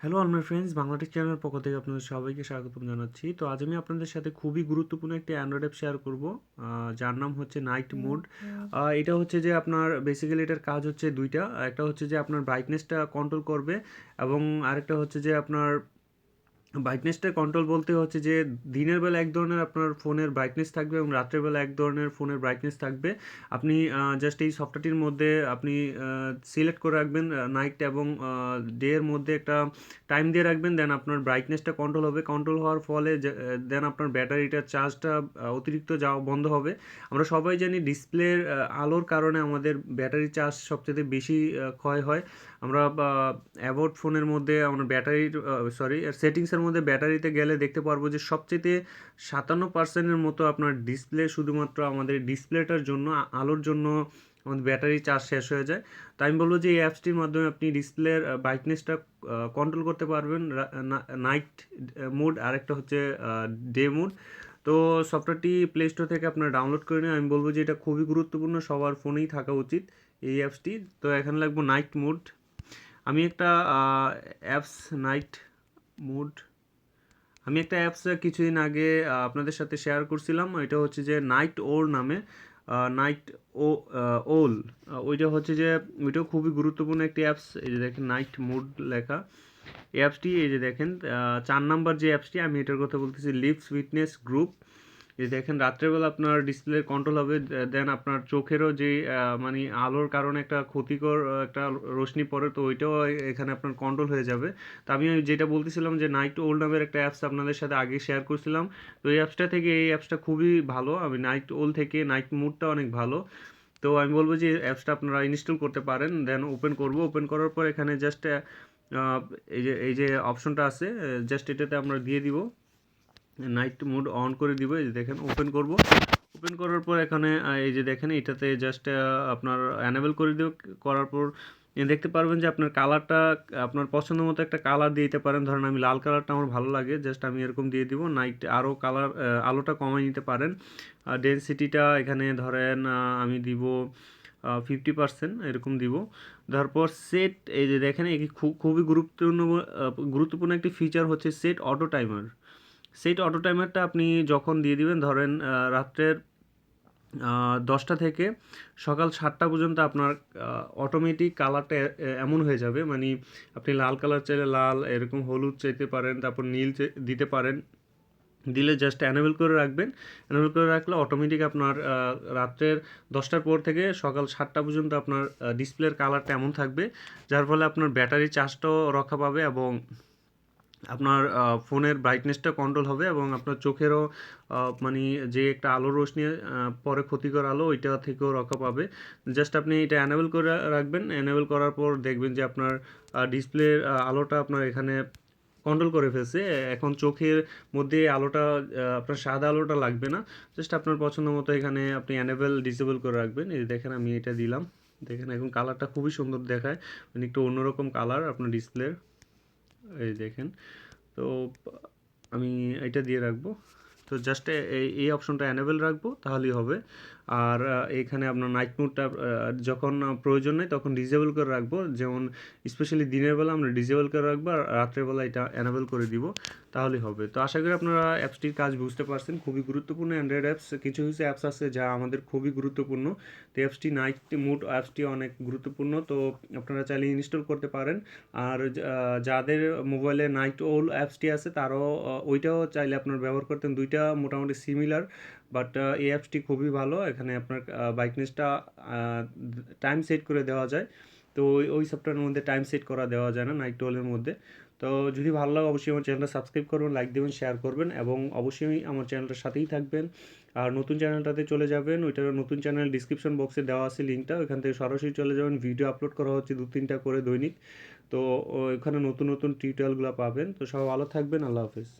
Hello আমার friends Bangladesh চ্যানেলের পক্ষ থেকে আপনাদের সবাইকে স্বাগতম জানাচ্ছি। তো আজ আমি আপনাদের সাথে খুবই গুরুত্বপূর্ণ একটি অ্যান্ড্রয়েড অ্যাপ শেয়ার করব। যার নাম হচ্ছে নাইট মোড এটা হচ্ছে যে আপনার বেসিক্যালি এটার কাজ হচ্ছে দুইটা। একটা হচ্ছে যে আপনার ব্রাইটনেসটা কন্ট্রোল করবে এবং আরেকটা হচ্ছে যে আপনার ব্রাইটনেসটা কন্ট্রোল বলতে হচ্ছে যে দিনের বেলা এক ধরনের আপনার ফোনের ব্রাইটনেস থাকবে এবং রাত্রের বেলা এক ধরনের ফোনের ব্রাইটনেস থাকবে। আপনি জাস্ট এই সফটওয়্যারটির মধ্যে আপনি সিলেক্ট করে রাখবেন নাইট এবং ডে এর মধ্যে একটা টাইম দিয়ে রাখবেন দেন আপনার ব্রাইটনেসটা কন্ট্রোল হবে। কন্ট্রোল হওয়ার ফলে দেন আপনার ব্যাটারিটার চার্জটা অতিরিক্ত যাওয়া বন্ধ হবে। আমরা সবাই জানি ডিসপ্লের আলোর কারণে আমাদের ব্যাটারি চার্জ সবচেয়ে বেশি ক্ষয় হয়। আমরা অ্যাবোর্ড ফোনের মধ্যে আমরা ব্যাটারির সরি সেটিংসের মধ্যে ব্যাটারিতে গেলে দেখতে পারব যে সবচেয়ে সাতান্ন পার্সেন্টের মতো আপনার ডিসপ্লে শুধুমাত্র আমাদের ডিসপ্লেটার জন্য আলোর জন্য আমাদের ব্যাটারি চার্জ শেষ হয়ে যায়। তো আমি বলব যে এই অ্যাপসটির মাধ্যমে আপনি ডিসপ্লের ব্রাইটনেসটা কন্ট্রোল করতে পারবেন। নাইট মুড আরেকটা হচ্ছে ডে মুড তো সফটওয়্যারটি প্লে স্টোর থেকে আপনারা ডাউনলোড করে নিন। আমি বলব যে এটা খুবই গুরুত্বপূর্ণ, সবার ফোনেই থাকা উচিত এই অ্যাপসটি। তো এখানে লাগবো নাইট মুড আমি একটা অ্যাপস নাইট মুড আমি একটা অ্যাপস কিছুদিন আগে আপনাদের সাথে শেয়ার করছিলাম। এটা হচ্ছে যে নাইট ওর নামে নাইট ও ওল ওইটা হচ্ছে যে, ওইটাও খুবই গুরুত্বপূর্ণ একটি অ্যাপস এই যে দেখেন নাইট মুড লেখা। অ্যাপসটি এই যে দেখেন চার নাম্বার যে অ্যাপসটি আমি এটার কথা বলতেছি লিপস ফিটনেস গ্রুপ যে দেখেন রাত্রেবেলা আপনার ডিসপ্লে কন্ট্রোল হবে দেন আপনার চোখেরও যে মানে আলোর কারণে একটা ক্ষতিকর একটা রোশনি পড়ে, তো ওইটাও এখানে আপনার কন্ট্রোল হয়ে যাবে। তো আমি যেটা বলতেছিলাম যে নাইট ওল্ড নামের একটা অ্যাপস আপনাদের সাথে আগে শেয়ার করছিলাম। তো এই অ্যাপসটা থেকে এই অ্যাপসটা খুবই ভালো। আমি নাইট ওল থেকে নাইট মুডটা অনেক ভালো। তো আমি বলব যে অ্যাপসটা আপনারা ইনস্টল করতে পারেন দেন ওপেন করব। ওপেন করার পর এখানে জাস্ট এই যে এই যে অপশনটা আছে জাস্ট এটাতে আমরা দিয়ে দিব। নাইট মোড অন করে দিব, এই যে দেখেন ওপেন করব। ওপেন করার পর এখানে এই যে দেখেন, এটাতে জাস্ট আপনার অ্যানেবল করে দিব। করার পর দেখতে পারবেন যে আপনার কালারটা আপনার পছন্দ মতো একটা কালার দিয়ে দিতে পারেন। ধরেন আমি লাল কালারটা আমার ভালো লাগে জাস্ট আমি এরকম দিয়ে দিব। নাইট আরও কালার আলোটা কমাই নিতে পারেন। ডেন্সিটিটা এখানে ধরেন আমি দিব ফিফটি পার্সেন্ট এরকম দিব। তারপর সেট এই যে দেখেন খুবই গুরুত্বপূর্ণ গুরুত্বপূর্ণ একটি ফিচার হচ্ছে set auto timer set auto টাইমারটা আপনি যখন দিয়ে দিবেন, ধরেন রাত্রের দশটা থেকে সকাল সাতটা পর্যন্ত আপনার অটোমেটিক কালারটা এমন হয়ে যাবে। মানে আপনি লাল কালার চাইলে লাল, এরকম হলুদ চাইতে পারেন, তারপর নীল দিতে পারেন। দিলে জাস্ট অ্যানেবল করে রাখবেন। অ্যানেবল করে রাখলে অটোমেটিক আপনার রাত্রের দশটার পর থেকে সকাল সাতটা পর্যন্ত আপনার ডিসপ্লের কালারটা এমন থাকবে, যার ফলে আপনার ব্যাটারি চার্জটাও রক্ষা পাবে এবং আপনার ফোনের ব্রাইটনেসটা কন্ট্রোল হবে এবং আপনার চোখেরও মানে যে একটা আলোর রোশনি পরে ক্ষতিকর আলো, ওইটা থেকেও রক্ষা পাবে। জাস্ট আপনি এটা অ্যানেবল করে রাখবেন। অ্যানেবল করার পর দেখবেন যে আপনার ডিসপ্লের আলোটা আপনার এখানে কন্ট্রোল করে ফেলছে। এখন চোখের মধ্যে আলোটা আপনার সাদা আলোটা লাগবে না। জাস্ট আপনার পছন্দ মতো এখানে আপনি অ্যানেবল ডিসেবল করে রাখবেন। এই দেখেন আমি এটা দিলাম। দেখেন এখন কালারটা খুবই সুন্দর দেখায়। মানে একটু অন্যরকম কালার আপনার ডিসপ্লের এই দেখেন। তো আমি এটা দিয়ে রাখব। তো জাস্ট এই এই অপশনটা অ্যানেবেল রাখব, তাহলেই হবে। আর এখানে আপনার নাইট মোডটা যখন প্রয়োজন নেই, তখন ডিজেবল করে রাখব। যেমন স্পেশালি দিনের বেলা আমরা ডিজেবল করে রাখব, আর রাত্রেবেলা এটা অ্যানেবেল করে দিব। তাহলেই হবে। তো আশা করি আপনারা অ্যাপসটির কাজ বুঝতে পারছেন। খুবই গুরুত্বপূর্ণ অ্যান্ড্রয়েড অ্যাপস কিছু কিছু অ্যাপস আছে যা আমাদের খুবই গুরুত্বপূর্ণ। তো অ্যাপসটি নাইট মুড অ্যাপসটি অনেক গুরুত্বপূর্ণ। তো আপনারা চাইলে ইনস্টল করতে পারেন। আর যাদের মোবাইলে নাইট ওল অ্যাপসটি আছে, তারাও, ওইটাও চাইলে আপনার ব্যবহার করতেন। দুইটা মোটামুটি সিমিলার বাট এই অ্যাপসটি খুবই ভালো। এখানে আপনার বাইকনেসটা টাইম সেট করে দেওয়া যায়। তো ওই সফটওয়্যারের মধ্যে টাইম সেট করা দেওয়া যায় না নাইট টোলের মধ্যে। তো যদি ভালো লাগে, অবশ্যই আমার চ্যানেলটা সাবস্ক্রাইব করবেন, লাইক দেবেন, শেয়ার করবেন এবং অবশ্যই আমার চ্যানেলটার সাথেই থাকবেন। আর নতুন চ্যানেলটাতে চলে যাবেন, ওইটার নতুন চ্যানেল ডিসক্রিপশন বক্সে দেওয়া আছে লিঙ্কটা ওইখান থেকে সরাসরি চলে যাবেন ভিডিও আপলোড করা হচ্ছে দু তিনটা করে দৈনিক। তো ওইখানে নতুন নতুন টিউটোরিয়ালগুলো পাবেন। তো সব ভালো থাকবেন, আল্লাহ হাফিজ।